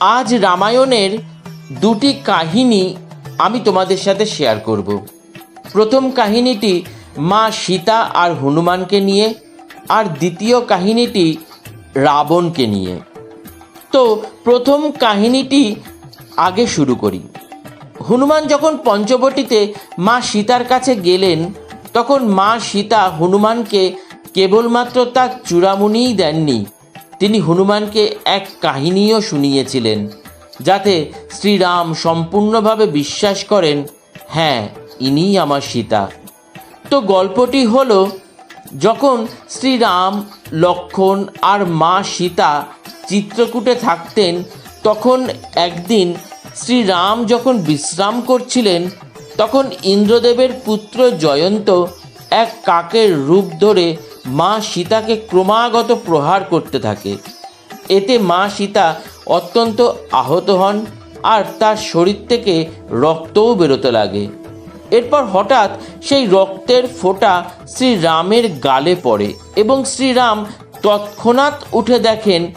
আজ রামায়ণের দুটি কাহিনী আমি তোমাদের সাথে শেয়ার করব। প্রথম কাহিনীটি মা সীতা আর হনুমানকে নিয়ে আর দ্বিতীয় কাহিনীটি রাবণকে নিয়ে। তো প্রথম কাহিনীটি আগে শুরু করি। হনুমান যখন পঞ্চবটিতে মা সীতার কাছে গেলেন, তখন মা সীতা হনুমানকে কেবলমাত্র তার চূড়ামুনিই দেননি তিনি হনুমানকে এক কাহিনীও শুনিয়েছিলেন, যাতে শ্রীরাম সম্পূর্ণভাবে বিশ্বাস করেন হ্যাঁ ইনিই আমার সীতা। তো গল্পটি হলো, যখন শ্রীরাম, লক্ষণ আর মা সীতা চিত্রকূটে থাকতেন, তখন একদিন শ্রীরাম যখন বিশ্রাম করছিলেন, তখন ইন্দ্রদেবের পুত্র জয়ন্ত এক কাকের রূপ ধরে মা সীতাকে ক্রমাগত প্রহার করতে থাকে। এতে মা সীতা অত্যন্ত আহত হন আর তার শরীর থেকে রক্তও বেরোতে লাগে। এরপর হঠাৎ সেই রক্তের ফোঁটা শ্রীরামের গালে পড়ে এবং শ্রীরাম তৎক্ষণাৎ উঠে দেখেন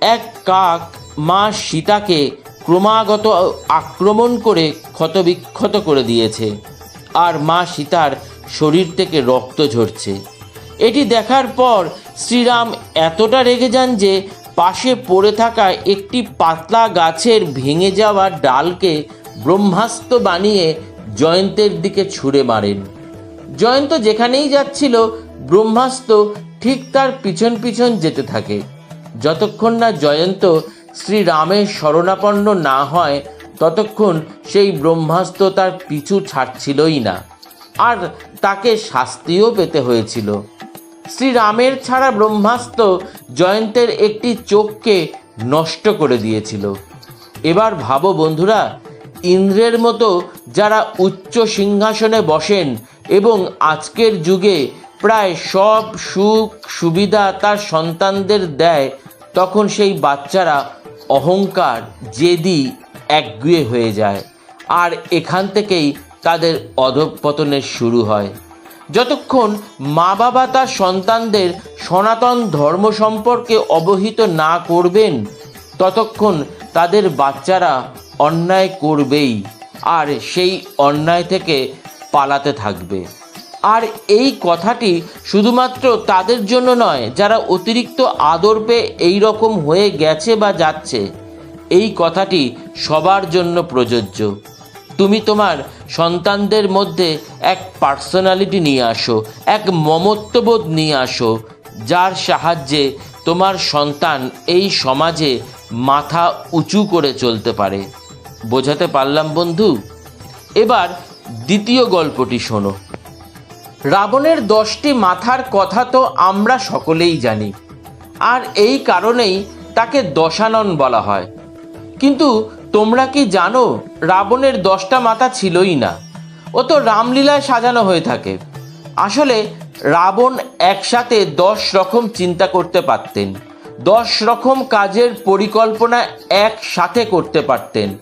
এক কাক মা সীতাকে ক্রমাগত আক্রমণ করে ক্ষতবিক্ষত করে দিয়েছে। আর মা সীতার শরীর থেকে রক্ত ঝরছে। এটি দেখার পর শ্রীরাম এতটা রেগে যান যে পাশে পড়ে থাকা একটি পাতলা গাছের ভেঙে যাওয়া ডালকে ব্রহ্মাস্ত্র বানিয়ে জয়ন্তের দিকে ছুঁড়ে মারেন। জয়ন্ত যেখানেই যাচ্ছিল, ব্রহ্মাস্ত্র ঠিক তার পিছন পিছন যেতে থাকে। যতক্ষণ না জয়ন্ত শ্রীরামের শরণাপন্ন না হয়, ততক্ষণ সেই ব্রহ্মাস্ত্র তার পিছু ছাড়ছিলই না। আর তাকে শাস্তিও পেতে হয়েছিল। শ্রীরামের ছাড়া ব্রহ্মাস্ত্র জয়ন্তের একটি চোখকে নষ্ট করে দিয়েছিল। এবার ভাবো বন্ধুরা, ইন্দ্রের মতো যারা উচ্চ সিংহাসনে বসেন এবং আজকের যুগে প্রায় সব সুখ সুবিধা তার সন্তানদের দেয়, তখন সেই বাচ্চারা অহংকার, জেদি, একগুয়ে হয়ে যায়। আর এখান থেকেই তাদের অধঃপতনের শুরু হয়। যতক্ষণ মা বাবা তার সন্তানদের সনাতন ধর্ম সম্পর্কে অবহিত না করবেন, ততক্ষণ তাদের বাচ্চারা অন্যায় করবেই, আর সেই অন্যায় থেকে পালাতে থাকবে। আর এই কথাটি শুধুমাত্র তাদের জন্য নয়, যারা অতিরিক্ত আদর পেয়ে এই রকম হয়ে গেছে বা যাচ্ছে, এই কথাটি সবার জন্য প্রযোজ্য। তুমি তোমার সন্তানদের মধ্যে এক পার্সোনালিটি নিয়ে আসো, এক মমত্ববোধ নিয়ে আসো, যার সাহায্যে তোমার সন্তান এই সমাজে মাথা উঁচু করে চলতে পারে। বোঝাতে পারলাম, বন্ধু? এবার দ্বিতীয় গল্পটি শোনো। রাবণের দশটি মাথার কথা তো আমরা সকলেই জানি, আর এই কারণেই তাকে দশানন বলা হয়। কিন্তু তোমরা কি জানো, রাবণের দশটা মাথা ছিলই না। ও তো রামলীলায় সাজানো হয়ে থাকে। আসলে রাবণ একসাথে দশ রকম চিন্তা করতে পারতেন। দশ রকম কাজের পরিকল্পনা একসাথে করতে পারতেন।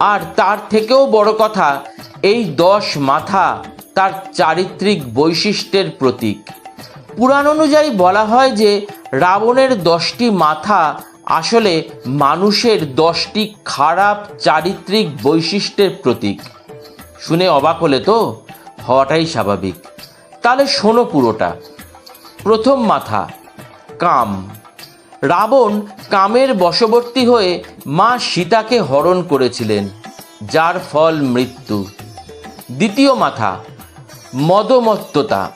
আর তার থেকেও বড় কথা, এই দশ মাথা তার চারিত্রিক বৈশিষ্ট্যের প্রতীক। পুরাণ অনুযায়ী বলা হয় যে, রাবণের দশটি মাথা আসলে মানুষের দশটি খারাপ চারিত্রিক বৈশিষ্ট্যের প্রতীক। শুনে অবাক হলে তো হওয়াটাই স্বাভাবিক। তাহলে শোনো পুরোটা। প্রথম মাথা, কাম। রাবণ কামের বশবর্তী হয়ে মা সীতাকে হরণ করেছিলেন, যার ফল মৃত্যু। দ্বিতীয় মাথা, মদমত্ততা।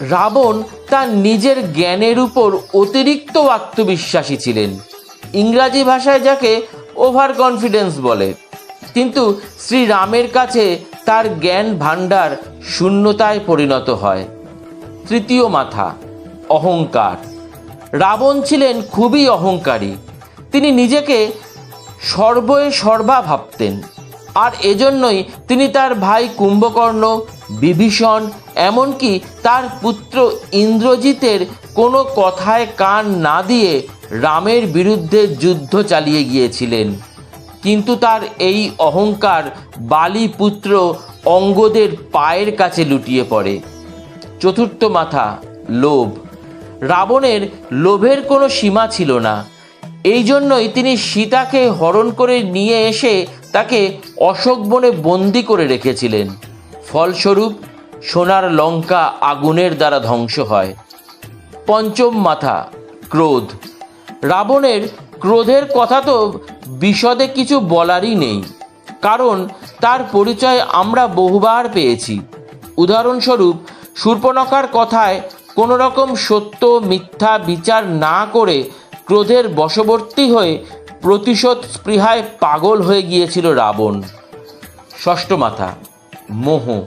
রাবণ তার নিজের জ্ঞানের উপর অতিরিক্ত আত্মবিশ্বাসী ছিলেন। ইংরাজি ভাষায় যাকে ওভার কনফিডেন্স বলে। কিন্তু শ্রীরামের কাছে তার জ্ঞান ভাণ্ডার শূন্যতায় পরিণত হয়। তৃতীয় মাথা, অহংকার। রাবণ ছিলেন খুবই অহংকারী। তিনি নিজেকে সর্বয়ে সর্বা ভাবতেন। আর এজন্যই তিনি তার ভাই কুম্ভকর্ণ, বিভীষণ, এমনকি তার পুত্র ইন্দ্রজিতের কোনো কথায় কান না দিয়ে রামের বিরুদ্ধে যুদ্ধ চালিয়ে গিয়েছিলেন। কিন্তু তার এই অহংকার বালি পুত্র অঙ্গদের পায়ের কাছে লুটিয়ে পড়ে। চতুর্থ মাথা, লোভ। রাবণের লোভের কোনো সীমা ছিল না। এই জন্যই তিনি সীতাকে হরণ করে নিয়ে এসে তাকে অশোক বনে বন্দি করে রেখেছিলেন। ফলস্বরূপ, সোনার লঙ্কা আগুনের দ্বারা ধ্বংস হয়। পঞ্চম মাথা, ক্রোধ। রাবণের ক্রোধের কথা তো বিশদে কিছু বলারই নেই, কারণ তার পরিচয় আমরা বহুবার পেয়েছি। উদাহরণস্বরূপ শূর্পণখার কথায় কোনো রকম সত্য মিথ্যা বিচার না করে ক্রোধের বশবর্তী হয়ে প্রতিশোধ স্পৃহায় পাগল হয়ে গিয়েছিল রাবণ। ষষ্ঠ মাথা, মোহ।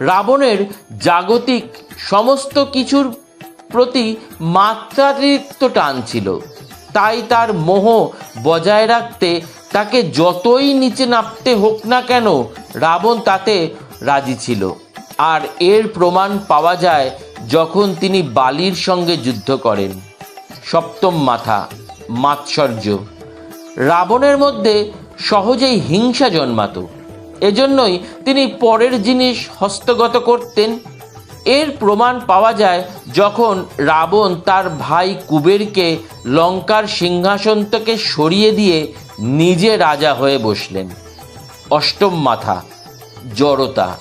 রাবণের জাগতিক সমস্ত কিছুর প্রতি মাত্রাতিরিক্ত টান ছিল। তাই তার মোহ বজায় রাখতে, তাকে যতই নিচে নামতে হোক না কেন, রাবণ তাতে রাজি ছিল। আর এর প্রমাণ পাওয়া যায় যখন তিনি বালির সঙ্গে যুদ্ধ করেন। সপ্তম মাথা, মাৎসর্য। রাবণের মধ্যে সহজেই হিংসা জন্মাতো। এজন্যই তিনি পরের জিনিস হস্তগত করতেন। এর প্রমাণ পাওয়া যায় যখন রাবণ তার ভাই কুবেরকে লঙ্কার সিংহাসন থেকে সরিয়ে দিয়ে নিজে রাজা হয়ে বসলেন। অষ্টম মাথা, জড়তা।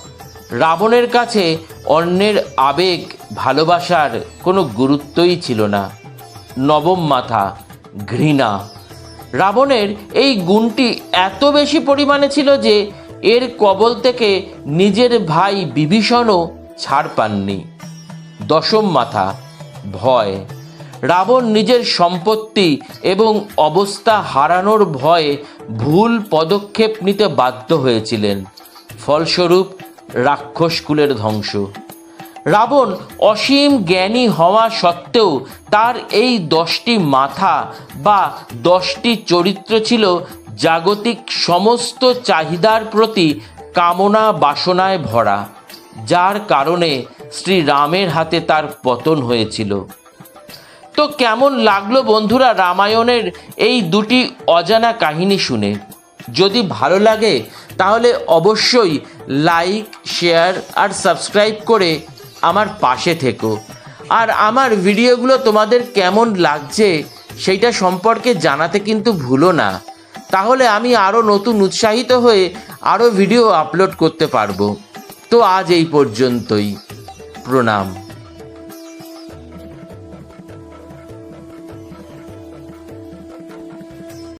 রাবণের কাছে অন্যের আবেগ, ভালোবাসার কোনো গুরুত্বই ছিল না। নবম মাথা, ঘৃণা। রাবণের এই গুণটি এত বেশি পরিমাণে ছিল যে এর কবল থেকে নিজের ভাই বিভীষণও ছাড় পাননি। দশম মাথা, ভয়। রাবণ নিজের সম্পত্তি এবং অবস্থা হারানোর ভয়ে ভুল পদক্ষেপ নিতে বাধ্য হয়েছিলেন। ফলস্বরূপ রাক্ষসকুলের ধ্বংস। রাবণ অসীম জ্ঞানী হওয়া সত্ত্বেও তার এই দশটি মাথা বা দশটি চরিত্র ছিল জাগতিক সমস্ত চাহিদার প্রতি কামনা বাসনায় ভরা, যার কারণে শ্রী রামের হাতে তার পতন হয়েছিল। তো কেমন লাগল বন্ধুরা রামায়ণের এই দুটি অজানা কাহিনী শুনে? যদি ভালো লাগে, তাহলে অবশ্যই লাইক শেয়ার আর সাবস্ক্রাইব করে আমার পাশে থেকো। আর আমার ভিডিওগুলো তোমাদের কেমন লাগছে সেইটা সম্পর্কে জানাতে কিন্তু ভুলো না। তাহলে আমি আরও নতুন উৎসাহিত হয়ে আরও ভিডিও আপলোড করতে পারব। তো আজ এই পর্যন্তই। প্রণাম।